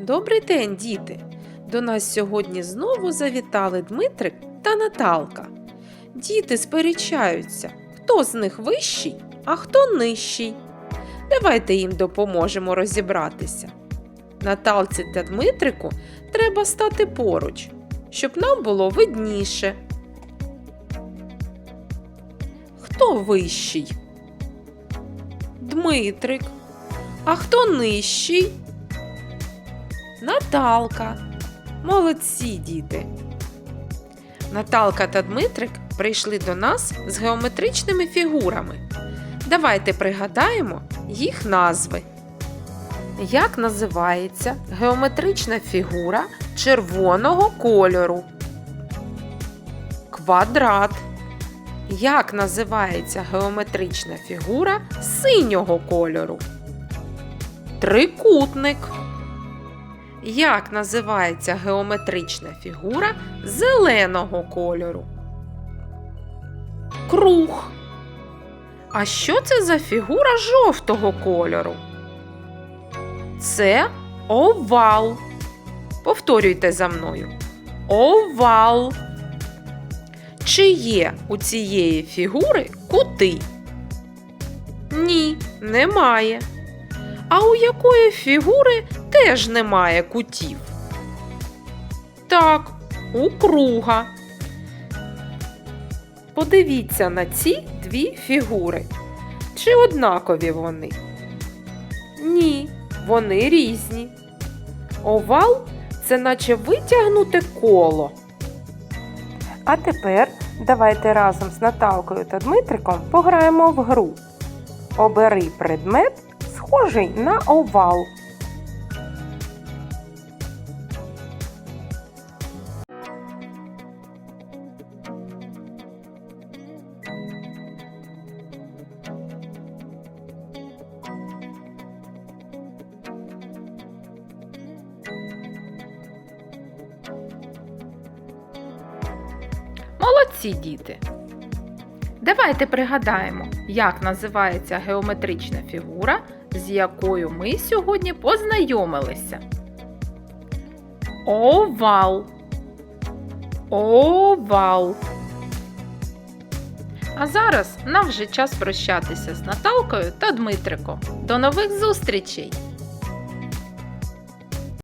Добрий день, діти! До нас сьогодні знову завітали Дмитрик та Наталка. Діти сперечаються, хто з них вищий, а хто нижчий. Давайте їм допоможемо розібратися. Наталці та Дмитрику треба стати поруч, щоб нам було видніше. Хто вищий? Дмитрик. А хто нижчий? Наталка. Молодці діти. Наталка та Дмитрик прийшли до нас з геометричними фігурами. Давайте пригадаємо їх назви. Як називається геометрична фігура червоного кольору? Квадрат. Як називається геометрична фігура синього кольору? Трикутник. Як називається геометрична фігура зеленого кольору? Круг. А що це за фігура жовтого кольору? Це овал. Повторюйте за мною. Овал. Чи є у цієї фігури кути? Ні, немає. А у якої фігури теж немає кутів? Так, у круга. Подивіться на ці дві фігури. Чи однакові вони? Ні, вони різні. Овал це наче витягнуте коло. А тепер давайте разом з Наталкою та Дмитриком пограємо в гру. Обери предмет, схожий на овал. Молодці діти! Давайте пригадаємо, як називається геометрична фігура, з якою ми сьогодні познайомилися. Овал. Овал. А зараз нам вже час прощатися з Наталкою та Дмитриком. До нових зустрічей!